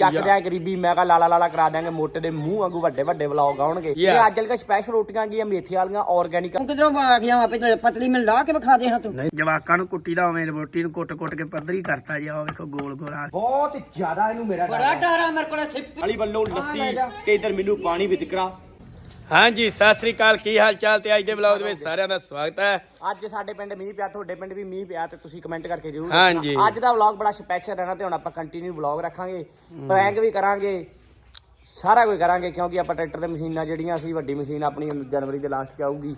ਚੱਕ ਦਿਆਂ ਗਰੀਬੀ ਮੈਂ ਕਹਾ ਲਾਲਾ ਲਾਲਾ ਕਰਾ ਦਿਆਂਗੇ ਮੋਟੇ ਦੇ ਮੂੰਹ ਵਾਂਗੂ ਵੱਡੇ ਵੱਡੇ ਵਲੌਗ ਆਉਣਗੇ। ਇਹ. ਅੱਜ ਕੱਲ੍ਹ ਸਪੈਸ਼ਲ ਰੋਟੀਆਂ ਗੀਆਂ ਮੇਥੇ ਵਾਲੀਆਂ ਆਰਗੈਨਿਕ ਤੂੰ ਕਿਧਰੋਂ ਆ ਗਿਆ? ਵਾ ਪਹਿਲਾਂ ਪਤਲੀ ਮਿਲ ਲਾ ਕੇ ਵਿਖਾ ਦੇ ਹਾਂ ਤੂੰ। ਨਹੀਂ ਜਵਾਕਾਂ ਨੂੰ ਕੁੱਟੀ ਦਾ ਉਵੇਂ ਰੋਟੀ ਨੂੰ ਕੁੱਟ-ਕੁੱਟ ਕੇ ਪੱਧਰੀ ਕਰਤਾ ਜੀ ਆਹ ਵੇਖੋ ਗੋਲ ਗੋਲ ਆ। ਬਹੁਤ ਜ਼ਿਆਦਾ ਇਹਨੂੰ ਮੇਰਾ ਬੜਾ ਡਰ ਆ ਮੇਰੇ ਕੋਲ ਸਿੱਪ ਵਾਲੀ ਵੱਲੋਂ ਲੱਸੀ ਤੇ ਇਧਰ ਮੈਨੂੰ ਪਾਣੀ ਵੀ ਦਿਕਰਾ ਹਾਂਜੀ ਸਤਿ ਸ੍ਰੀ ਅਕਾਲ। ਕੀ ਹਾਲ ਚਾਲ ਤੇ ਅੱਜ ਦੇ ਵਲੌਗ ਦੇ ਵਿੱਚ ਸਾਰਿਆਂ ਦਾ ਸਵਾਗਤ ਹੈ। ਅੱਜ ਸਾਡੇ ਪਿੰਡ ਮੀਂਹ ਪਿਆ ਤੁਹਾਡੇ ਪਿੰਡ ਵੀ ਮੀਂਹ ਪਿਆ ਤੇ ਤੁਸੀਂ ਕਮੈਂਟ ਕਰਕੇ ਜ਼ਰੂਰ ਹਾਂਜੀ। ਅੱਜ ਦਾ ਵਲੌਗ ਬੜਾ ਸਪੈਸ਼ਲ ਰਹਿਣਾ ਤੇ ਹੁਣ ਆਪਾਂ ਕੰਟੀਨਿਊ ਵਲੌਗ ਰੱਖਾਂਗੇ। ਪ੍ਰੈਂਕ ਵੀ ਕਰਾਂਗੇ। ਸਾਰਾ ਕੁਝ ਕਰਾਂਗੇ ਕਿਉਂਕਿ ਆਪਾਂ ਟਰੈਕਟਰ ਤੇ ਮਸ਼ੀਨਾਂ ਜਿਹੜੀਆਂ ਸੀ ਵੱਡੀ ਮਸ਼ੀਨ ਆਪਣੀ ਜਨਵਰੀ ਦੇ ਲਾਸਟ 'ਚ ਆਊਗੀ।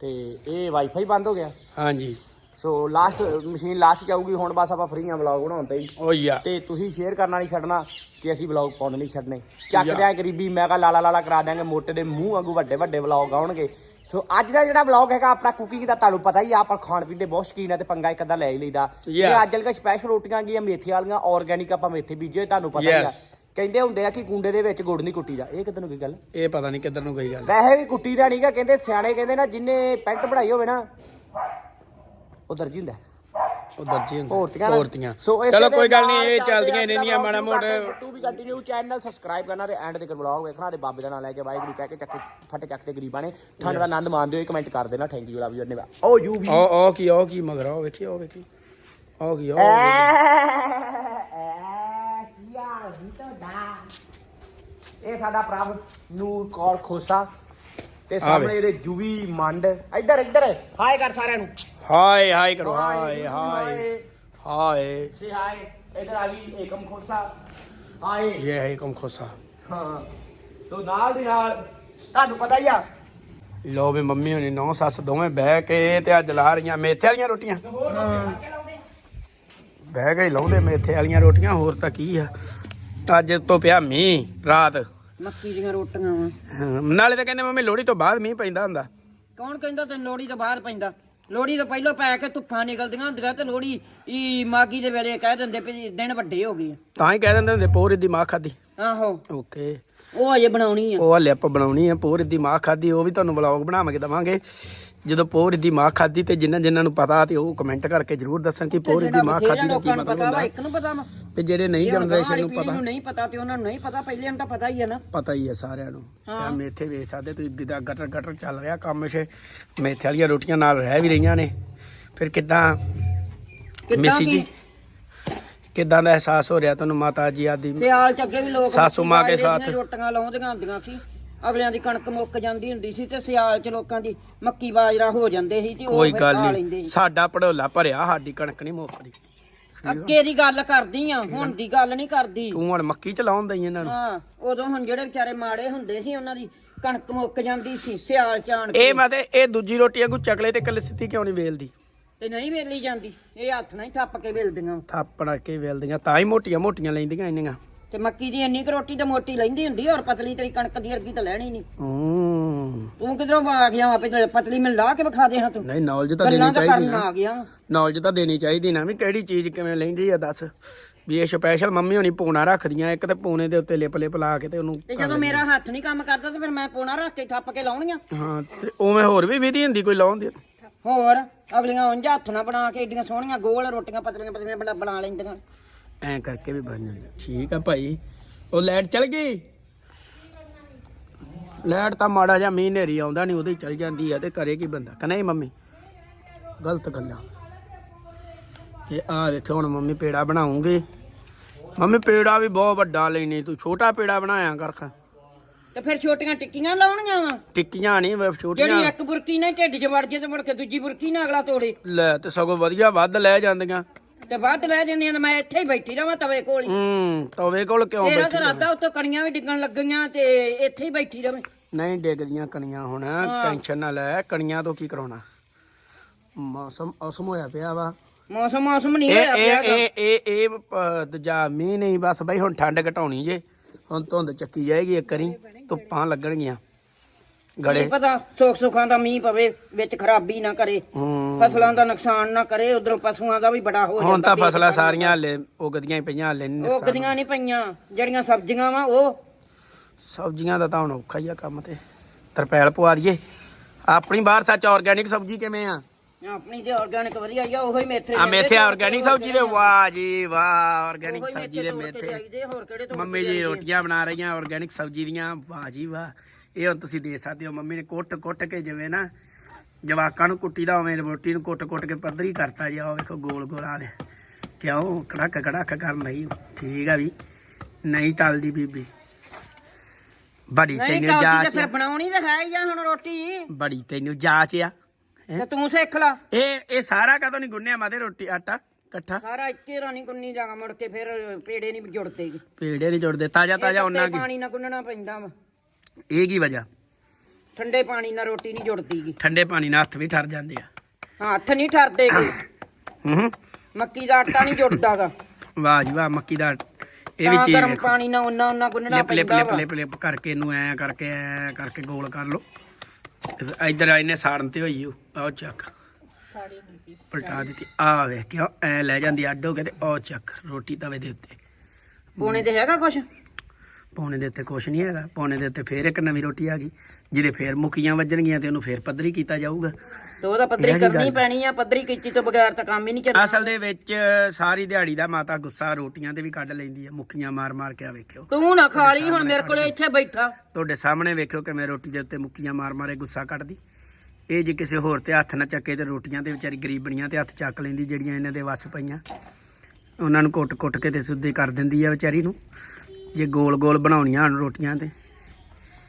ਤੇ ਇਹ ਵਾਈਫਾਈ ਬੰਦ ਹੋ ਗਿਆ। ਹਾਂਜੀ। ਸੋ ਲਾਸਟ ਮਸ਼ੀਨ ਲਾਸਟ 'ਚ ਆਊਗੀ ਹੁਣ ਬਸ ਆਪਾਂ ਫਰੀ ਆ ਵਲੌਗ ਬਣਾਉਣ ਤੇ ਹੀ। ਓ ਯਾ। ਤੇ ਤੁਸੀਂ ਸ਼ੇਅਰ ਕਰਨਾ ਨਹੀਂ ਛੱਡਣਾ ਕਿ ਅਸੀਂ ਵਲੌਗ ਪਾਉਣੇ ਨਹੀਂ ਛੱਡਣੇ ਚੱਕ ਦਿਆਂ ਗਰੀਬੀ ਮੈਂ ਕਹਾ ਲਾਲਾ ਲਾਲਾ ਕਰਾ ਦਿਆਂਗੇ ਮੋਟੇ ਦੇ ਮੂੰਹ ਵਾਂਗੂ ਵੱਡੇ ਵੱਡੇ ਵਲੌਗ ਆਉਣਗੇ। ਸੋ ਅੱਜ ਦਾ ਜਿਹੜਾ ਵਲੌਗ ਹੈਗਾ ਆਪਣਾ ਕੁਕਿੰਗ ਦਾ ਤੁਹਾਨੂੰ ਪਤਾ ਹੀ ਆ ਆਪਾਂ ਖਾਣ ਪੀਣ ਦੇ ਬਹੁਤ ਸ਼ੌਕੀਨ ਆ ਤੇ ਪੰਗਾ ਇੱਕ ਅੱਧਾ ਲੈ ਹੀ ਲਈਦਾ। ਇਹ Yes. ਅੱਜ ਕੱਲ੍ਹ ਸਪੈਸ਼ਲ ਰੋਟੀਆਂ ਗੀਆਂ ਮੇਥੇ ਵਾਲੀਆਂ ਆਰਗੈਨਿਕ ਆਪਾਂ ਮੇਥੇ ਬੀਜੇ ਤੁਹਾਨੂੰ ਪਤਾ ਹੀ ਆ. ਕਹਿੰਦੇ ਹੁੰਦੇ ਆ ਕਿ ਕੁੰਡੇ ਦੇ ਵਿੱਚ ਗੁੜ ਨਹੀਂ ਕੁੱਟੀ ਦਾ ਇਹ ਕਿਦਾਂ ਨੂੰ ਕੀ ਗੱਲ? ਇਹ ਪਤਾ ਨਹੀਂ ਕਿੱਧਰ ਨੂੰ ਗਈ ਗੱਲ। ਵੈਸੇ ਵੀ ਕੁੱਟੀ ਦਾ ਨਹੀਂਗਾ ਕਹਿੰਦੇ ਸਿਆਣੇ ਕਹਿੰਦੇ ਨਾ ਜਿੰਨੇ ਪੈਂਟ ਬਣਾਈ ਹੋਵੇ ਨਾ ਉਹ ਦਰਜੀ ਹੁੰਦਾ। ਉਹ ਦਰਜੀ ਹੁੰਦੇ ਹੋਰਤੀਆਂ ਨਾ। ਹੋਰਤੀਆਂ ਸੋ ਇਸੇ ਚਲੋ ਦੇ ਕੋਈ ਗੱਲ ਨਹੀਂ ਨਾਲ ਇਹ ਚੱਲਦੇ ਚੱਲਦੀਆਂ ਆ ਹੀ ਰਹਿੰਦੀਆਂ ਮਾੜਾ ਟੂ ਵੀ ਕੰਟੀਨਿਊ ਚੈਨਲ ਸਬਸਕ੍ਰਾਈਬ ਕਰਨਾ ਤੇ ਐਂਡ ਦੇ ਵਲੌਗ ਵੇਖਣਾ ਤੇ ਬਾਬੇ ਦਾ ਨਾਮ ਲੈ ਕੇ ਵਾਹਿਗੁਰੂ ਕਹਿ ਕੇ ਚੱਕ ਫਟ ਚੱਕ ਤੇ ਗਰੀਬਾਂ ਨੇ। ਠੰਡ ਦਾ ਆਨੰਦ ਮਾਣਦੇ ਹੋਏ ਕਮੈਂਟ ਕਰ ਦੇਣਾ ਥੈਂਕ ਯੂ ਲਵ ਯੂ ਧੰਨਵਾਦ। ਓ ਯੂ ਵੀ। ਓ ਓ ਕੀ ਓ ਕੀ ਮਗਰ ਓ ਵੇਖੀ ਓ ਵੇਖੀ। ਓ ਕੀ ਓ ਇਹ ਸਾਡਾ ਪ੍ਰਭ ਨੂਰ ਕੌਰ ਖੋਸਾ ਤੇ ਸਾਹਮਣੇ। ਇਹਦੇ ਜੂਵੀ ਮੰਡ। ਇੱਧਰ ਇੱਧਰ ਹਾਈ ਕਰ ਸਾਰਿਆਂ ਨੂੰ। ਹਾਏ ਹਾਏ ਕਰੋ। ਹਾਏ ਹਾਏ ਹਾਏ ਸੇ ਹਾਈ ਇੱਧਰ ਆ ਗਈ ਏਕਮ ਖੋਸਾ। ਹਾਏ ਇਹ ਹੈ ਕਮ ਖੋਸਾ। ਹਾਂ। ਸੋ ਨਾਲ ਦੀ ਨਾਲ ਤੁਹਾਨੂੰ ਪਤਾ ਹੀ ਆ। ਲੋ ਵੀ ਮੰਮੀ ਹੋਣੀ ਨੌ ਸੱਸ ਦੋਵੇਂ ਬਹਿ ਕੇ ਤੇ ਅੱਜ ਲਾ ਰਹੀਆਂ ਮੇਥੇ ਵਾਲੀਆਂ ਰੋਟੀਆਂ। ਬਹਿ ਕੇ ਹੀ ਲਾਉਂਦੇ ਮੇਥੇ ਵਾਲੀਆਂ ਰੋਟੀਆਂ ਹੋਰ ਤਾਂ ਕੀ ਆ। ਅੱਜ ਤੋਂ ਪਿਆ ਮੀਂਹ ਰਾਤ। ਮੱਕੀ ਦੀਆਂ ਰੋਟੀਆਂ ਵਾ। ਨਾਲੇ ਤਾਂ ਕਹਿੰਦੇ ਮੰਮੀ ਲੋਹੜੀ ਤੋਂ ਬਾਅਦ ਮੀਂਹ ਪੈਂਦਾ ਹੁੰਦਾ। ਕੌਣ ਕਹਿੰਦਾ ਤੈਨੂੰ ਲੋੜੀ ਤੋਂ ਬਾਅਦ ਪੈਂਦਾ? ਲੋੜੀ ਤੋਂ ਪਹਿਲਾਂ ਪੈ ਕੇ ਧੁੱਫਾਂ ਨਿਕਲਦੀਆਂ ਹੁੰਦੀਆਂ ਤੇ ਲੋੜੀ ਈ ਮਾਗੀ ਦੇ ਵੇਲੇ ਕਹਿ ਦਿੰਦੇ ਵੀ ਦਿਨ ਵੱਡੇ ਹੋ ਗਏ ਤਾਂ ਹੀ ਕਹਿ ਦਿੰਦੇ ਹੁੰਦੇ ਪੋਰ ਦੀ ਮਾਂ ਖਾਦੀ ਆ। ਆਹੋ। ਓਕੇ। ਉਹ ਅਜੇ ਬਣਾਉਣੀ ਆ। ਉਹ ਹਲੇ ਆਪਾਂ ਬਣਾਉਣੀ ਹੈ ਪੋਰ ਦੀ ਮਾਂ ਖਾਦੀ ਉਹ ਵੀ ਤੁਹਾਨੂੰ ਵਲੌਗ ਬਣਾਵਾਂਗੇ ਦਵਾਂਗੇ। ਜਦੋਂ ਪੋਰ ਦੀ ਮਾਂ ਖਾਦੀ ਤੇ ਜਿਨ੍ਹਾਂ ਜਿਨ੍ਹਾਂ ਨੂੰ ਪਤਾ ਤੇ ਉਹ ਕਮੈਂਟ ਕਰਕੇ ਜਰੂਰ ਦੱਸਣ ਕਿ ਪੋਰ ਦੀ ਮਾਂ ਖਾਦੀ ਦਾ ਕੀ ਮਤਲਬ ਹੁੰਦਾ। ਇੱਕ ਨੂੰ ਪਤਾ ਵਾ। ਤੇ ਜਿਹੜੇ ਨਹੀਂ ਜਨਰੇਸ਼ਨ ਨੂੰ ਪਤਾ। ਨੂੰ ਨਹੀਂ ਪਤਾ ਤੇ ਉਹਨਾਂ ਨੂੰ ਨਹੀਂ ਪਤਾ ਪਹਿਲੇ ਨੂੰ ਤਾਂ ਪਤਾ ਹੀ ਆ ਨਾ। ਪਤਾ ਹੀ ਹੈ ਸਾਰਿਆਂ ਨੂੰ। ਹਾਂ। ਆ ਮੇਥੇ ਵੇਚ ਸਕਦੇ ਤੁਸੀਂ ਗਿਦਾ ਗਟਰ ਗਟਰ ਚੱਲ ਰਿਹਾ ਕੰਮ ਛੇ ਮੇਥੇ ਵਾਲੀਆਂ ਰੋਟੀਆਂ ਨਾਲ ਰਹਿ ਵੀ ਰਹੀਆਂ ਨੇ। ਫਿਰ ਕਿਦਾਂ? ਮਿਸੀ? ਜੀ ਕਿਦਾਂ ਦਾ ਅਹਿਸਾਸ ਹੋ ਰਿਹਾ ਤੁਹਾਨੂੰ ਮਾਤਾ ਜੀ ਆਦੀ? ਸਿਆਲ ਚ ਅੱਗੇ ਵੀ ਲੋਕ ਸਾਸੂ ਮਾਂ ਕੇ ਸਾਥ। ਰੋਟੀਆਂ ਲਾਉਂਦੀਆਂ ਹੁੰਦੀਆਂ ਸੀ। ਅਗਲਿਆਂ ਦੀ ਕਣਕ ਮੁੱਕ ਜਾਂਦੀ ਹੁੰਦੀ ਸੀ ਤੇ ਸਿਆਲ ਚ ਲੋਕਾਂ ਦੀ ਮੱਕੀ ਬਾਜਰਾ ਹੋ ਜਾਂਦੇ ਸੀ ਤੇ ਉਹ ਕੋਈ ਫਿਰ ਗੱਲ ਖਾ ਨਹੀਂ ਲੈਂਦੇ ਸੀ। ਸਾਡਾ ਪੜੋਲਾ ਭਰਿਆ ਸਾਡੀ ਕਣਕ ਨਹੀਂ ਮੁੱਕਦੀ। ਅੱਗੇ ਦੀ ਗੱਲ ਕਰਦੀ ਆ ਹੁਣ ਦੀ ਗੱਲ ਨਹੀਂ ਕਰਦੀ। ਤੂੰ ਹੁਣ ਮੱਕੀ ਚ ਲਾਉਣ ਦਈ ਇਹਨਾਂ ਨੂੰ। ਹਾਂ ਉਦੋਂ ਹੁਣ ਜਿਹੜੇ ਵਿਚਾਰੇ ਮਾੜੇ ਹੁੰਦੇ ਸੀ ਉਹਨਾਂ ਦੀ ਕਣਕ ਮੁੱਕ ਜਾਂਦੀ ਸੀ ਸਿਆਲ ਚ ਆਣ ਕੇ। ਇਹ ਮਤੇ ਇਹ ਦੂਜੀ ਰੋਟੀ ਵਾਂਗੂ ਚਕਲੇ ਤੇ ਕਲਸਿੱਤੀ ਕਿਉਂ ਨਹੀਂ ਵੇਲਦੀ? ਤੇ ਨਹੀਂ ਵੇਲੀ ਜਾਂਦੀ ਇਹ ਹੱਥ ਨਾਲ ਹੀ ਥੱਪ ਕੇ ਵੇਲਦੀਆਂ। ਥਾਪੜ ਕੇ ਵੇਲਦੀਆਂ ਤਾਂ ਹੀ ਮੋਟੀਆਂ ਮੋਟੀਆਂ ਲੈਂਦੀਆਂ ਇੰਨੀਆਂ। ਤੇ ਮੱਕੀ ਦੀ ਇੰਨੀ ਕੁ ਰੋਟੀ ਤੇ ਮੋਟੀ ਲੈਂਦੀ ਹੁੰਦੀ ਔਰ ਪਤਲੀ ਤੇਰੀ ਕਣਕ ਦੀ ਅਰਗੀ ਤਾਂ ਲੈਣੀ ਨਹੀਂ। ਹੂੰ। ਤੂੰ ਕਿਧਰੋਂ ਆ ਗਿਆ ਵਾ ਪਹਿਲਾਂ ਪਤਲੀ ਮਿਲ ਲਾ ਕੇ ਵਿਖਾ ਦੇ ਹਾਂ ਤੂੰ। ਨਹੀਂ ਨੌਲੇਜ ਤਾਂ ਗੱਲਾਂ ਦੇਣੀ ਤਾਂ ਚਾਹੀਦੀ ਕਰਨ ਨਾ। ਆ ਗਿਆ। ਨੌਲੇਜ ਤਾਂ ਦੇਣੀ ਚਾਹੀਦੀ ਨਾ ਵੀ ਕਿਹੜੀ ਚੀਜ਼ ਕਿਵੇਂ ਲੈਂਦੀ ਆ ਦੱਸ। ਵੀ ਇਹ ਸਪੈਸ਼ਲ ਮੰਮੀ ਹੋਣੀ ਪੂਣਾ ਰੱਖਦੀਆਂ ਇੱਕ ਤੇ ਪੂਣੇ ਦੇ ਉੱਤੇ ਲਿਪ ਲਿਪ ਲਾ ਕੇ ਤੇ ਉਹਨੂੰ ਤੇ ਜਦੋਂ ਮੇਰਾ ਹੱਥ ਨਹੀਂ ਕੰਮ ਕਰਦਾ ਤੇ ਫਿਰ ਮੈਂ ਪੋਣਾ ਰੱਖ ਕੇ ਥੱਪ ਕੇ ਲਾਉਣੀਆਂ। ਹਾਂ ਤੇ ਉਵੇਂ ਹੋਰ ਵੀ ਵਿਧੀ ਹੁੰਦੀ ਕੋਈ ਲਾਉਣ ਦੀ? ਹੋਰ ਅਗਲੀਆਂ ਉਂਝ ਹੱਥ ਨਾਲ ਬਣਾ ਕੇ ਏਡੀਆਂ ਸੋਹਣੀਆਂ ਗੋਲ ਰੋਟੀਆਂ ਪਤਲੀਆਂ ਪਤਲੀਆਂ ਬਣਾ ਬਣਾ ਲੈਂਦੀਆਂ। ਐਂ ਕਰਕੇ ਵੀ ਬਣ ਜਾਂਦੀ। ਠੀਕ ਆ ਭਾਈ। ਉਹ ਲਾਈਟ ਚਲ ਗਈ? ਲਾਈਟ ਤਾਂ ਮਾੜਾ ਜਿਹਾ ਮੀਂਹ ਨੇਰੀ ਆਉਂਦਾ ਨਹੀਂ ਉਹਦੇ ਚਲ ਜਾਂਦੀ ਆ ਤੇ ਕਰੇ ਕੀ ਬੰਦਾ? ਕਿ ਨਹੀਂ ਮੰਮੀ? ਗਲਤ ਗੱਲਾਂ। ਇਹ ਆ ਵੇਖੋ ਹੁਣ ਮੰਮੀ ਪੇੜਾ ਬਣਾਉਂਗੇ। ਮੰਮੀ ਪੇੜਾ ਵੀ ਬਹੁਤ ਵੱਡਾ ਲੈਣੀ ਤੂੰ ਛੋਟਾ ਪੇੜਾ ਬਣਾਇਆ ਕਰਖਾ ਤੇ ਫਿਰ ਛੋਟੀਆਂ ਟਿੱਕੀਆਂ ਲਾਉਣੀਆਂ ਵਾ? ਟਿੱਕੀਆਂ ਨਹੀਂ ਵੇ ਛੋਟੀਆਂ। ਜਿਹੜੀ ਇੱਕ ਬੁਰਕੀ ਨਾਲ ਢਿੱਡ 'ਚ ਵੜ ਜੇ ਤੇ ਮੁੜ ਕੇ ਦੂਜੀ ਬੁਰਕੀ ਨਾਲ ਅਗਲਾ ਤੋੜੇ। ਲੈ ਤੇ ਸਗੋਂ ਵਧੀਆ ਵੱਧ ਲੈ ਜਾਂਦੀਆਂ। ਤੇ ਵੱਧ ਲੈ ਜਾਂਦੀਆਂ ਤੇ ਮੈਂ ਇੱਥੇ ਹੀ ਬੈਠੀ ਰਵਾਂ ਤਵੇ ਕੋਲ ਹੀ। ਹੂੰ ਤਵੇ ਕੋਲ ਕਿਉਂ ਤੇਰਾ ਬੈਠੀ ਤਾਂ ਰਾਤਾ ਉੱਤੋਂ ਕਣੀਆਂ ਵੀ ਡਿੱਗਣ ਲੱਗੀਆਂ ਤੇ ਇੱਥੇ ਹੀ ਬੈਠੀ ਰਵੇਂ ਨਹੀਂ ਡਿੱਗਦੀਆਂ ਕਣੀਆਂ ਹੁਣ ਟੈਨਸ਼ਨ ਨਾ ਲੈ ਕਣੀਆਂ ਤੋਂ ਕੀ ਕਰਾਉਣਾ? ਮੌਸਮ ਔਸਮ ਹੋਇਆ ਪਿਆ ਵਾ। ਮੌਸਮ ਮੌਸਮ ਨਹੀਂ ਇਹ ਹੋਇਆ ਪਿਆ ਇਹ ਇਹ ਇਹ ਇਹ ਪ- ਦੂਜਾ ਮੀਂਹ ਨਹੀਂ ਬਸ ਬਈ ਹੁਣ ਠੰਡ ਘਟਾਉਣੀ ਜੇ। ਹੁਣ ਧੁੰਦ ਚੱਕੀ ਜਾਏਗੀ ਇੱਕ ਵਾਰੀ ਧੁੱਪਾਂ ਲੱਗਣਗੀਆਂ। ਗੜੇ। ਕੀ ਪਤਾ ਸੁੱਖ ਸੁੱਖਾਂ ਦਾ ਮੀਂਹ ਪਵੇ ਵਿੱਚ ਖਰਾਬੀ ਨਾ ਕਰੇ ਹੂੰ। ਫਸਲਾਂ ਦਾ ਨੁਕਸਾਨ ਨਾ ਕਰੇ ਉਧਰੋਂ ਪਸ਼ੂਆਂ ਦਾ ਵੀ ਬੜਾ ਹੋ ਜਾਂਦਾ ਹੁਣ ਤਾਂ ਫਸਲਾਂ ਸਾਰੀਆਂ ਹਲੇ ਉਗਦੀਆਂ ਹੀ ਪਈਆਂ ਹਲੇ ਨਹੀਂ ਉਹ ਨੁਕਸਾਨ ਗਦੀਆਂ ਨਹੀਂ ਪਈਆਂ ਜਿਹੜੀਆਂ ਸਬਜ਼ੀਆਂ ਵਾ ਉਹ। ਸਬਜ਼ੀਆਂ ਦਾ ਤਾਂ ਹੁਣ ਔਖਾ ਹੀ ਆ ਕੰਮ ਤੇ। ਤਰਪੈਲ ਪਵਾ ਦਈਏ। ਆਪਣੀ ਬਾਹਰ ਸੱਚ ਆਰਗੈਨਿਕ ਸਬਜ਼ੀ ਕਿਵੇਂ ਆ? ਆਪਣੀ ਤੇ ਆਰਗੈਨਿਕ ਵਧੀਆ ਆ ਉਹੀ ਮੇਥੇ ਆ ਮੇਥੇ ਆਰਗੈਨਿਕ ਸਬਜ਼ੀ ਦੇ ਵਾਹ ਜੀ ਵਾਹ ਆਰਗੈਨਿਕ ਸਬਜ਼ੀ ਦੇ ਮੇਥੇ। ਜਾਈਦੇ, ਹੋਰ ਕਿਹੜੇ ਤੋਂ ਮੰਮੀ ਜੀ ਰੋਟੀਆਂ ਬਣਾ ਰਹੀਆਂ ਆਰਗੈਨਿਕ ਸਬਜ਼ੀ ਦੀਆਂ ਵਾਹ ਜੀ ਵਾਹ। ਇਹ ਹੁਣ ਤੁਸੀਂ ਦੇਖ ਸਕਦੇ ਹੋ ਮੰਮੀ ਨੇ ਕੁੱਟ ਕੁੱਟ ਕੇ ਜਿਵੇਂ ਨਾ ਜਵਾਕਾਂ ਨੂੰ ਕੁੱਟੀ ਦਾ ਉਵੇਂ ਰੋਟੀ ਨੂੰ ਕੁੱਟ ਕੁੱਟ ਕੇ ਪੱਧਰੀ ਕਰਤਾ ਜੀ। ਆਹ ਵੇਖੋ ਗੋਲ ਗੋਲ ਆ ਦੇ ਕਿਉਂ? ਕੜਕ ਕੜਕ ਕਰਨ ਲਈ। ਠੀਕ ਆ ਵੀ। ਨਹੀਂ ਟਲਦੀ ਬੀਬੀ। ਬੜੀ ਤੈਨੂੰ ਜਾਚ ਫਿਰ ਆ। ਬਣਾਉਣੀ ਤਾਂ ਹੈ ਆ ਹੁਣ ਰੋਟੀ। ਬੜੀ ਤੈਨੂੰ ਜਾਚ ਆ? ਤੇ ਤੂੰ ਸਿੱਖ ਲਾ। ਇਹ ਇਹ ਸਾਰਾ ਕਦੋਂ ਨਹੀਂ ਗੁੰਨਿਆ ਮਾਦੇ ਰੋਟੀ ਆਟਾ ਇਕੱਠਾ? ਸਾਰਾ ਇੱਕੇ ਰਾਣੀ ਗੁੰਨੀ ਜਾਗਾ ਮੁੜ ਕੇ ਫਿਰ ਪੇੜੇ ਨਹੀਂ ਜੁੜਦੇ। ਪੇੜੇ ਨਹੀਂ ਜੁੜਦੇ ਤਾਜ਼ਾ ਤਾਜ਼ਾ ਉਹਨਾਂ ਕੀ। ਪਾਣੀ ਨਾਲ ਗੁੰਨਣਾ ਪੈਂਦਾ ਵਾ। ਇਹ ਕੀ ਵਜ੍ਹਾ? ਠੰਡੇ ਪਾਣੀ ਨਾਲ ਰੋਟੀ ਨਹੀਂ ਜੁੜਦੀ ਗੀ। ਠੰਡੇ ਪਾਣੀ ਨਾਲ ਹੱਥ ਵੀ ਠਰ ਜਾਂਦੇ ਆ। ਹਾਂ, ਹੱਥ ਨਹੀਂ ਠਰਦੇ ਗੇ। ਹੂੰ ਮੱਕੀ ਦਾ ਆਟਾ ਨਹੀਂ ਜੁੜਦਾਗਾ ਵਾਹ ਜੀ ਵਾਹ ਮੱਕੀ ਦਾ ਇਹ ਵੀ ਚੀਜ਼ ਗਰਮ ਵੇਖੋ। ਪਾਣੀ ਨਾਲ ਉਹਨਾਂ ਉਹਨਾਂ ਗੁੰਨਣਾ ਲਿਪ ਲਿਪ ਪੈਂਦਾ ਲਿਪ ਵਾ ਲਿਪ ਲਿਪ ਕਰਕੇ ਇਹਨੂੰ ਐ ਕਰਕੇ ਐ ਕਰਕੇ ਗੋਲ ਕਰ ਲਓ। ਇੱਧਰ ਇਹਨੇ ਸਾੜਨ ਤੇ ਹੋਈ ਉਹ ਆਹ ਚੱਕ। ਪਲਟਾ ਦਿੱਤੀ। ਆ ਵੇਖ ਕਿਉਂ ਐ ਲੈ ਜਾਂਦੀ ਅੱਡ ਹੋ ਕੇ ਤੇ ਉਹ ਚੱਕ ਰੋਟੀ ਤਵੇ ਦੇ ਉੱਤੇ। ਪੋਣੇ ਤੇ ਹੈਗਾ ਕੁਛ? ਪੌਣੇ ਦੇ ਉੱਤੇ ਕੁਛ ਨਹੀਂ ਹੈਗਾ। ਪੌਣੇ ਦੇ ਉੱਤੇ ਫੇਰ ਇੱਕ ਨਵੀਂ ਰੋਟੀ ਆ ਗਈ। ਜਿਹਦੇ ਫੇਰ ਮੁੱਕੀਆਂ ਵੱਜਣਗੀਆਂ ਤੇ ਉਹਨੂੰ ਫੇਰ ਪੱਧਰੀ ਕੀਤਾ ਜਾਊਗਾ। ਤੇ ਉਹਦਾ ਪੱਧਰੀ ਕਰਨੀ? ਪੈਣੀ ਆ ਪੱਧਰੀ ਕੀਤੀ ਤੋਂ ਬਗੈਰ ਤਾਂ ਕੰਮ ਹੀ ਨਹੀਂ ਚੱਲਣਾ। ਅਸਲ ਦੇ ਵਿੱਚ ਸਾਰੀ ਦਿਹਾੜੀ ਦਾ ਮਾਤਾ ਗੁੱਸਾ ਰੋਟੀਆਂ ਤੇ ਵੀ ਕੱਢ ਲੈਂਦੀ ਹੈ ਮੁੱਕੀਆਂ ਮਾਰ ਮਾਰ ਕੇ ਆ ਵੇਖਿਓ। ਤੂੰ ਨਾ ਖਾ ਲਈ ਹੁਣ ਮੇਰੇ ਕੋਲੇ ਇੱਥੇ ਬੈਠਾ। ਤੁਹਾਡੇ ਸਾਹਮਣੇ ਵੇਖਿਓ ਕਿ ਮੈਂ ਰੋਟੀ ਦੇ ਉੱਤੇ ਮੁੱਕੀਆਂ ਮਾਰ ਮਾਰੇ ਗੁੱਸਾ ਕੱਢਦੀ। ਇਹ ਜੇ ਕਿਸੇ ਹੋਰ ਤੇ ਹੱਥ ਨਾ ਚੱਕੇ ਤੇ ਰੋਟੀਆਂ ਤੇ ਵਿਚਾਰੀ ਗਰੀਬਣੀਆਂ ਤੇ ਹੱਥ ਚੱਕ ਲੈਂਦੀ ਜਿਹੜੀਆਂ ਇਹਨਾਂ ਦੇ ਵੱਸ ਪਈਆਂ। ਉਹਨਾਂ ਨੂੰ ਕੁੱਟ-ਕੁੱਟ ਕੇ ਤੇ ਸੁੱਧੇ ਕਰ ਦਿੰਦੀ ਆ ਵਿਚਾਰੀ ਨੂੰ। ਜੇ ਗੋਲ-ਗੋਲ ਬਣਾਉਣੀਆਂ ਹਨ ਰੋਟੀਆਂ ਤੇ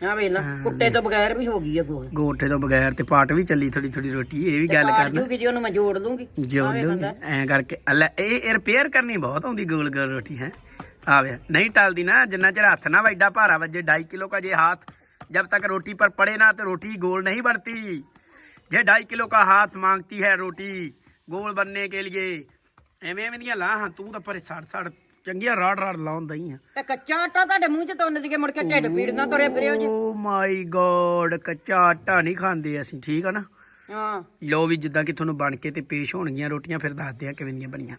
ਆ ਵੇਖ ਲਾ ਕੁੱਟੇ ਤੋਂ ਬਗੈਰ ਵੀ ਹੋ ਗਈ ਆ ਗੋਲ ਗੋਟੇ ਤੋਂ ਬਗੈਰ ਤੇ ਪਾਟ ਵੀ ਚੱਲੀ ਥੋੜੀ ਥੋੜੀ ਰੋਟੀ ਇਹ ਵੀ ਗੱਲ ਕਰਨਾ ਜੂਗੀ ਜੀ ਉਹਨੂੰ ਮੈਂ ਜੋੜ ਦੂੰਗੀ ਜੋੜ ਲੂੰਗੀ ਐ ਕਰਕੇ ਲੈ ਇਹ ਇਹ ਰਿਪੇਅਰ ਕਰਨੀ ਬਹੁਤ ਆਉਂਦੀ ਗੋਲ ਗੋਲ ਰੋਟੀ ਹੈ ਆਵੇ ਨਹੀਂ ਟਲਦੀ ਨਾ ਜਿੰਨਾ ਚਿਰ ਹੱਥ ਨਾ ਵੱਡਾ ਭਾਰਾ ਵੱਜੇ 2.5 किलो का ये हाथ जब तक रोटी पर पड़े ना तो रोटी गोल नहीं बनती ये ढाई किलो का हाथ मांगती है रोटी गोल बनने के लिए ਐਵੇਂ ਐਵੇਂ ਦੀਆਂ ਲਾਹਾਂ ਤੂੰ ਤਾਂ ਪਰੇ ਸੜ ਸੜ ਚੰਗੀਆਂ ਰਾੜ ਰਾੜ ਲਾਉਂਦਾ ਹੀ ਆ ਤੇ ਕੱਚਾ ਆਟਾ ਤੁਹਾਡੇ ਮੂੰਹ 'ਚ ਤੁੰਨ ਦੀਏ ਮੁੜ ਕੇ ਢਿੱਡ ਪੀੜ ਨਾ ਤੁਰੇ ਫਿਰਿਓ ਜੀ। ਓ ਮਾਈ ਗੋਡ ਕੱਚਾ ਆਟਾ ਨਹੀਂ ਖਾਂਦੇ ਅਸੀਂ ਠੀਕ ਆ ਨਾ? ਹਾਂ। ਲੋ ਵੀ ਜਿੱਦਾਂ ਕਿ ਤੁਹਾਨੂੰ ਬਣ ਕੇ ਤੇ ਪੇਸ਼ ਹੋਣਗੀਆਂ ਰੋਟੀਆਂ ਫਿਰ ਦੱਸਦੇ ਆ ਕਿਵੇਂ ਦੀਆਂ ਬਣੀਆਂ।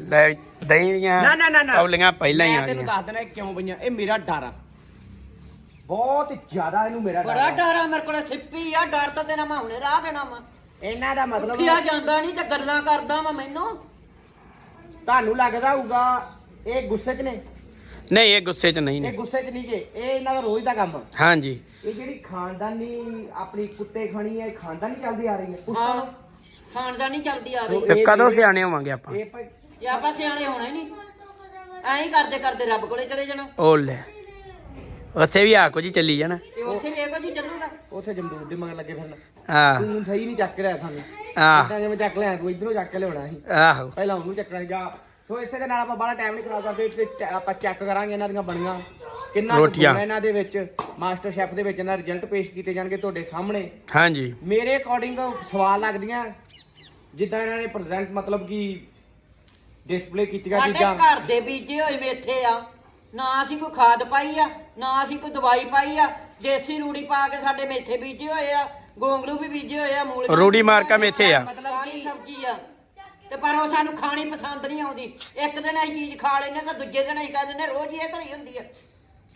ਲੈ ਦਹੀਂ ਦੀਆਂ ਨਾ, ਨਾ, ਨਾ, ਨਾ। ਕੌਲੀਆਂ ਪਹਿਲਾਂ ਹੀ ਮੈਂ ਆ ਤੈਨੂੰ ਗਈਆਂ ਦੱਸ ਦੇਣਾ ਇਹ ਕਿਉਂ ਪਈਆਂ ਇਹ ਮੇਰਾ ਡਰ ਆ। ਬਹੁਤ ਜ਼ਿਆਦਾ ਇਹਨੂੰ ਮੇਰਾ ਡਰ ਬੜਾ ਆ। ਡਰ ਆ ਮੇਰੇ ਕੋਲੇ ਸਿੱਪੀ ਆ ਡਰ ਤਾਂ ਤੇਰਾ ਮੈਂ ਹੁਣੇ ਰਾਹ ਦੇਣਾ ਵਾ। ਇਹਨਾਂ ਦਾ ਮਤਲਬ ਉੱਠਿਆ ਜਾਂਦਾ ਨਹੀਂ ਤੇ ਗੱਲਾਂ ਕਰਦਾ ਵਾ ਮੈਨੂੰ। ਤੁਹਾਨੂੰ ਲੱਗਦਾ ਹੋਊਗਾ ਇਹ ਗੁੱਸੇ 'ਚ ਨੇ? ਨਹੀਂ ਇਹ ਗੁੱਸੇ 'ਚ ਨਹੀਂ ਇਹ ਨੇ ਗੁੱਸੇ 'ਚ ਨਹੀਂ ਜੇ ਇਹ ਇਹਨਾਂ ਦਾ ਰੋਜ਼ ਦਾ ਕੰਮ। ਆ। ਹਾਂਜੀ। ਇਹ ਜਿਹੜੀ ਖਾਨਦਾਨੀ ਆਪਣੀ ਕੁੱਤੇ ਖਾਣੀ ਹੈ ਇਹ ਖਾਨਦਾਨੀ ਚੱਲਦੀ ਆ ਰਹੀ ਹੈ। ਪੁੱਛਤਾ ਹਾਂ। ਨੂੰ। ਖਾਨਦਾਨੀ ਚੱਲਦੀ ਆ ਰਹੀ ਤੇ ਕਦੋਂ ਸਿਆਣੇ ਹੋਵਾਂਗੇ ਆਪਾਂ? ਇਹ ਭਾਈ ਆਪਾਂ ਸਿਆਣੇ ਹੋਣਾ ਹੀ ਨਹੀਂ। ਐਂ ਹੀ ਕਰਦੇ ਕਰਦੇ ਰੱਬ ਕੋਲੇ ਚਲੇ ਜਾਣਾ। ਉਹ ਲੈ। ਉੱਥੇ ਵੀ ਆ ਕੁਝ ਹੀ ਚੱਲੀ ਜਾਣਾ। ਤੇ ਉੱਥੇ ਵੀ ਇਹੋ ਜੀ ਚੱਲੂਗਾ। ਉੱਥੇ ਜਮਦੂਰ ਦੇ ਮਗਰ ਲੱਗੇ ਫਿਰਨ। ਆ ਤੂੰ ਸਹੀ ਨਹੀਂ ਚੱਕ ਰਿਹਾ ਸਾਨੂੰ। ਆ ਤਾਂ ਜਿਵੇਂ ਚੱਕ ਲਿਆ ਤੂੰ ਇਧਰੋਂ ਚੱਕ ਕੇ ਲਿਆਉਣਾ ਸੀ। ਆਹੋ। ਪਹਿਲਾਂ ਉਹਨੂੰ ਚੱਕਣਾ ਸੀ ਜਾ। ਸੋ ਇਸੇ ਦੇ ਨਾਲ ਆਪਾਂ ਬੜਾ ਟਾਈਮ ਨਹੀਂ ਖਰਾਬ ਕਰਦੇ ਇਸ ਵਿੱਚ ਆਪਾਂ ਚੈੱਕ ਕਰਾਂਗੇ ਇਹਨਾਂ ਦੀਆਂ ਬਣੀਆਂ। ਕਿੰਨਾ ਕੁ ਰੋਟੀਆਂ। ਇਹਨਾਂ ਦੇ ਵਿੱਚ ਮਾਸਟਰ ਸ਼ੈਫ ਦੇ ਵਿੱਚ ਇਹਨਾਂ ਰਿਜ਼ਲਟ ਪੇਸ਼ ਕੀਤੇ ਜਾਣਗੇ ਤੁਹਾਡੇ ਸਾਹਮਣੇ। ਹਾਂਜੀ। ਮੇਰੇ ਅਕੋਰਡਿੰਗ ਸਵਾਲ ਲੱਗਦੀਆਂ ਜਿੱਦਾਂ ਇਹਨਾਂ ਨੇ ਪ੍ਰੈਜ਼ੈਂਟ ਮਤਲਬ ਕਿ ਡਿਸਪਲੇ ਕੀਤੀਆਂ ਸਾਡੇ ਚੀਜ਼ਾਂ। ਘਰ ਦੇ ਬੀਜੇ ਹੋਏ ਮੇਥੇ ਆ। ਨਾ ਅਸੀਂ ਕੋਈ ਖਾਦ ਪਾਈ ਆ ਨਾ ਅਸੀਂ ਕੋਈ ਦਵਾਈ ਪਾਈ ਆ। ਦੇਸੀ ਰੂੜੀ ਪਾ ਕੇ ਸਾਡੇ ਮੇਥੇ ਬੀਜੇ ਹੋਏ ਆ ਗੋਂਗਲੂ ਵੀ ਬੀਜੇ ਹੋਏ ਆ ਮੂਲੀਆਂ ਰੂੜੀ ਮਾਰਕਾ ਮੇਥੇ ਆ। ਮਤਲਬ ਕੀ ਸਬਜ਼ੀ ਆ। ਤੇ ਪਰ ਉਹ ਸਾਨੂੰ ਖਾਣੀ ਪਸੰਦ ਨਹੀਂ ਆਉਂਦੀ। ਇੱਕ ਦਿਨ ਅਸੀਂ ਚੀਜ਼ ਖਾ ਲੈਨੇ ਤਾਂ ਦੂਜੇ ਦਿਨ ਅਸੀਂ ਕਹਿ ਦਿੰਦੇ ਰੋਜ਼ ਹੀ ਇਹ ਧਰੀ ਹੁੰਦੀ ਆ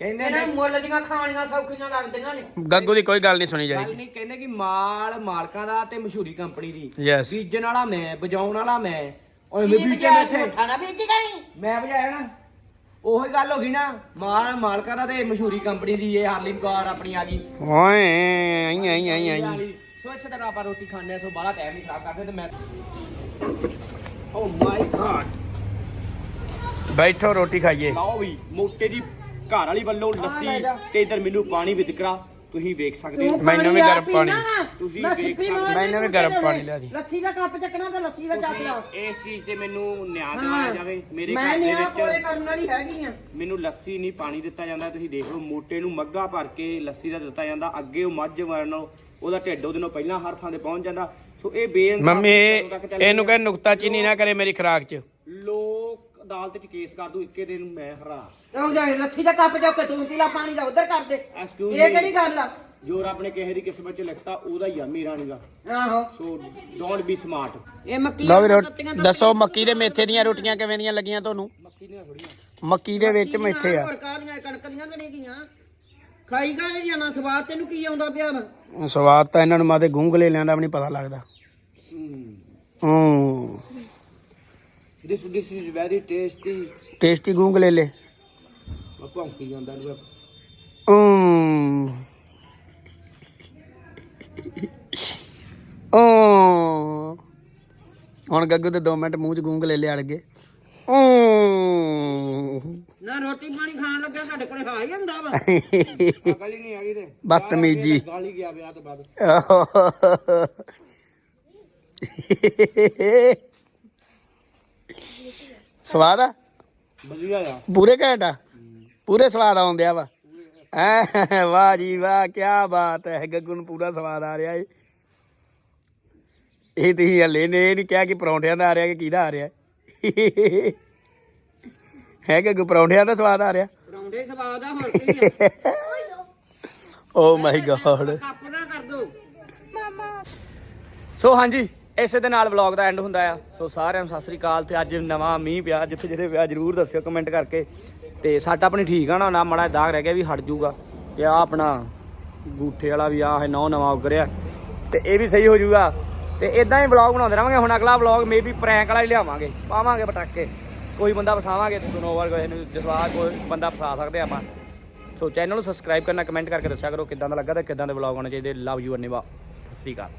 ਕਹਿੰਦੇ ਇਹਨਾਂ ਨੇ ਨੂੰ ਮੁੱਲ ਦੀਆਂ ਖਾਣੀਆਂ ਸੌਖੀਆਂ ਲੱਗਦੀਆਂ ਨੇ। ਗੱਗੂ ਦੀ ਕੋਈ ਗੱਲ ਨਹੀਂ ਸੁਣੀ ਗੱਲ ਜਾਏਗੀ। ਨਹੀਂ ਕਹਿੰਦੇ ਕਿ ਮਾਲ ਮਾਲਕਾਂ ਦਾ ਤੇ ਮਸ਼ਹੂਰੀ ਕੰਪਨੀ ਦੀ। ਬੀਜਣ ਵਾਲਾ ਮੈਂ ਵਜਾਉਣ ਵਾਲਾ ਮੈਂ। ਓਏ ਮੈਂ ਕੀ ਬੀਜੇ ਬਜਾਏ ਬੈਠੇ। ਖਾਣਾ ਬੀਜੀ ਕਰੀ ਮੈਂ ਵਜਾਇਆ ਨਾ। ਉਹੀ ਗੱਲ ਹੋ ਗਈ ਨਾ। ਮਾਲ ਮਾਲਕਾਂ ਦਾ ਤੇ ਮਸ਼ਹੂਰੀ ਕੰਪਨੀ ਦੀ ਇਹ ਹਾਰਲਿਨ ਕਾਰ ਆਪਣੀ ਆ ਗਈ। ਓਏ ਆਈ ਆਈ ਆਈ ਆਈ। ਸੋ ਇਸੇ ਤਰ੍ਹਾਂ ਆਪਾਂ ਰੋਟੀ ਖਾਂਦੇ ਆ ਸੋ ਬਾਹਲਾ ਟਾਈਮ ਨਹੀਂ ਖਰਾਬ ਕਰਦੇ ਤੇ ਮੈਂ ਓ ਮਾਈ ਗॉड ਬੈਠੋ ਰੋਟੀ ਖਾਈਏ। ਲਓ ਵੀ ਮੋਟੇ ਦੀ ਘਰ ਵਾਲੀ ਵੱਲੋਂ ਲੱਸੀ ਤੇ ਇਧਰ ਮੈਨੂੰ ਪਾਣੀ ਵੀ ਦਿਕਰਾ। ਤੁਸੀਂ ਵੇਖ ਸਕਦੇ ਹੋ। ਮੈਨੂੰ ਵੀ ਗਰਮ ਪਾਣੀ। ਤੁਸੀਂ ਮੈਂ ਵੇਖ ਸਕਦੇ- ਮੈਨੂੰ ਵੀ ਗਰਮ ਪਾਣੀ ਲਿਆ ਦੀ। ਲੱਸੀ ਦਾ ਕੱਪ ਚੱਕਣਾ ਤੇ ਲੱਸੀ ਦਾ ਚੱਕ ਲਾ। ਇਸ ਚੀਜ਼ ਤੇ ਮੈਨੂੰ ਨਿਆਂ ਦਿਵਾਇਆ ਜਾਵੇ। ਮੇਰੇ ਮੈਂ ਘਰ ਦੇ ਨਿਆ ਕੋਲੇ ਵਿੱਚ ਕਰਨ ਵਾਲੀ ਹੈਗੀ ਆ। ਮੈਨੂੰ ਲੱਸੀ ਨਹੀਂ ਪਾਣੀ ਦਿੱਤਾ ਜਾਂਦਾ। ਤੁਸੀਂ ਦੇਖ ਲਓ ਮੋਟੇ ਨੂੰ ਮੱਗਾ ਭਰ ਕੇ ਲੱਸੀ ਦਾ ਦਿੱਤਾ ਜਾਂਦਾ। ਅੱਗੇ ਉਹ ਮੱਝ ਵਰਨੋਂ ਉਹਦਾ ਢਿੱਡ ਉਹਦੇ ਨਾਲ ਪਹਿਲਾਂ ਹਰ ਥਾਂ ਤੇ ਪਹੁੰਚ ਜਾਂਦਾ। ਸੋ ਇਹ ਬੇਇਨਸਾਫੀ ਮੰਮੀ ਕਦੋਂ ਤੱਕ ਚੱਲੇਗੀ? ਇਹਨੂੰ ਕਹੇ ਨੁਕਤਾ ਚੀਨੀ ਨਾ ਕਰੇ ਮੇਰੀ ਖਰਾਕ 'ਚ। ਲੋਕ ਅਦਾਲਤ 'ਚ ਕੇਸ ਕਰ ਦੂ ਇੱਕੇ ਦਿਨ ਮੈਂ ਹਰਾ। ਉਹ ਜਾ ਲੱਸੀ ਦਾ ਕੱਪ ਚੁੱਕ ਕੇ ਤੂੰ ਪੀਲਾ ਪਾਣੀ ਦਾ ਉਧਰ ਕਰ ਦੇ। Excuse ਇਹ me. ਕਿਹੜੀ ਗੱਲ ਆ? ਜੋ ਰੱਬ ਨੇ ਕਿਸੇ ਦੀ ਕਿਸਮਤ 'ਚ ਲਿਖਤਾ ਉਹਦਾ ਹੀ ਆ ਮੇਰਾ ਨੀਗਾ ਆਹੋ। ਸੋ ਡੋਂਟ ਬੀ ਸਮਾਰਟ ਇਹ ਮੱਕੀ ਲਓ ਵੀ ਦੀਆਂ ਰੋ- ਤੱਤੀਆਂ ਤਾਂ ਦੱਸੋ ਮੱਕੀ ਦੇ ਮੇਥੇ ਦੀਆਂ ਰੋਟੀਆਂ ਕਿਵੇਂ ਦੀਆਂ ਲੱਗੀਆਂ ਤੁਹਾਨੂੰ? ਮੱਕੀ ਦੇ ਵਿੱਚ ਮੇਥੇ ਆ। ਹੋਰ ਕਾਹਦੀਆਂ ਕਣਕ ਦੀਆਂ ਤਾਂ ਨਹੀਂ ਗਈਆਂ। ਖਾਈ ਗਾ ਜਾਣਾ ਸਵਾਦ ਤੈਨੂੰ ਕੀ ਆਉਂਦਾ ਪਿਆ ਵਾ? ਸਵਾਦ ਤਾਂ ਇਹਨਾਂ ਨੂੰ ਮਾਦੇ ਗੂੰਗਲੇ ਲਿਆਂਦਾ ਵੀ ਨਹੀਂ ਪਤਾ ਲੱਗਦਾ। ਹੂੰ। This this is very tasty tasty ਗੂੰਗ ਲੈ। ਮੈਂ ਭੌਂਕੀ ਜਾਂਦਾ ਨੂੰ ਹੂੰ। ਓ ਹੁਣ ਗੱਗੂ ਤੇ 2 ਮਿੰਟ ਮੂੰਹ ਚ ਗੂੰਗ ਲੈ ਲਿਆ ਅੜ ਗਏ। ਨਾ ਰੋਟੀ ਪਾਣੀ ਖਾਣ ਲੱਗਿਆ ਸਾਡੇ ਕੋਲੇ ਖਾ ਹੀ ਹੁੰਦਾ ਵਾ। ਅਕਲ ਹੀ ਨਹੀਂ ਹੈਗੀ ਤੇ। ਬਦਤਮੀਜੀ। ਗਾਲੀ ਗਿਆ ਵਿਆਹ ਤੋਂ ਬਾਅਦ। ਸਵਾਦ ਆ? ਵਧੀਆ ਆ। ਪੂਰੇ ਘੈਂਟ ਆ? ਪੂਰੇ ਸਵਾਦ ਆਉਂਦਿਆ ਵਾ। ਐ ਵਾਹ ਜੀ ਵਾਹ ਕੀ ਬਾਤ ਹੈ। ਗੱਗੂ ਨੂੰ ਪੂਰਾ ਸਵਾਦ ਆ ਰਿਹਾ ਏ। ਇਹ ਤੁਸੀਂ ਹਲੇ ਨੇ ਇਹ ਨਹੀਂ ਕਿਹਾ ਕਿ ਪਰੌਂਠਿਆਂ ਦਾ ਆ ਰਿਹਾ ਕਿ ਕਿਹਦਾ ਆ ਰਿਹਾ ਹੈ ਗੱਗੂ ਪਰੌਂਠਿਆਂ ਦਾ ਸਵਾਦ ਆ ਰਿਹਾ? ਪਰੌਂਠੇ ਸਵਾਦ ਆ ਹੋਰ ਕੀ ਆ? ਓ ਮਾਈ ਗॉड ਕੱਪ ਨਾ ਕਰ ਦੋ। ਸੋ ਹਾਂਜੀ ਇਸੇ ਦੇ ਨਾਲ ਵਲੌਗ ਦਾ ਐਂਡ ਹੁੰਦਾ ਆ। ਸੋ ਸਾਰਿਆਂ ਨੂੰ ਸਤਿ ਸ੍ਰੀ ਅਕਾਲ ਤੇ ਅੱਜ ਨਵਾਂ ਮੀਂਹ ਪਿਆ ਜਿੱਥੇ ਜਿੱਥੇ ਪਿਆ ਜਰੂਰ ਦੱਸਿਓ ਕਮੈਂਟ ਕਰਕੇ। ਤੇ ਸਾਡਾ ਆਪਣੀ ਠੀਕ ਆ ਨਾ ਨਾ ਮੜਾ ਦਾਗ ਰਹਿ ਗਿਆ ਵੀ ਹਟ ਜਾਊਗਾ ਤੇ ਆ ਆਪਣਾ ਗੂਠੇ ਵਾਲਾ ਵੀ ਆ ਹੈ ਨੌ ਨਵਾਂ ਉੱਗ ਰਿਹਾ ਤੇ ਇਹ ਵੀ ਸਹੀ ਹੋ ਜਾਊਗਾ ਤੇ ਇਦਾਂ ਹੀ ਵਲੌਗ ਬਣਾਉਂਦੇ ਰਹਾਂਗੇ। ਹੁਣ ਅਗਲਾ ਵਲੌਗ ਮੇਬੀ ਪ੍ਰੈਂਕ ਵਾਲਾ ਹੀ ਲਿਆਵਾਂਗੇ। ਪਾਵਾਂਗੇ ਪਟਾਕੇ। ਕੋਈ ਬੰਦਾ ਫਸਾਵਾਂਗੇ ਤੇ ਨੋਵਰ ਕੋਈ ਨੂੰ ਜਸਵਾ ਕੋਈ ਬੰਦਾ ਫਸਾ ਸਕਦੇ ਆਪਾਂ। ਸੋ ਚੈਨਲ ਨੂੰ ਸਬਸਕ੍ਰਾਈਬ ਕਰਨਾ ਕਮੈਂਟ ਕਰਕੇ ਦੱਸਿਆ ਕਰੋ ਕਿੱਦਾਂ ਦਾ ਲੱਗਾ ਤੇ ਕਿੱਦਾਂ ਦੇ ਵਲੌਗ ਆਉਣੇ ਚਾਹੀਦੇ। Love you ਅਨਿਵਾ Sat Sri Akal.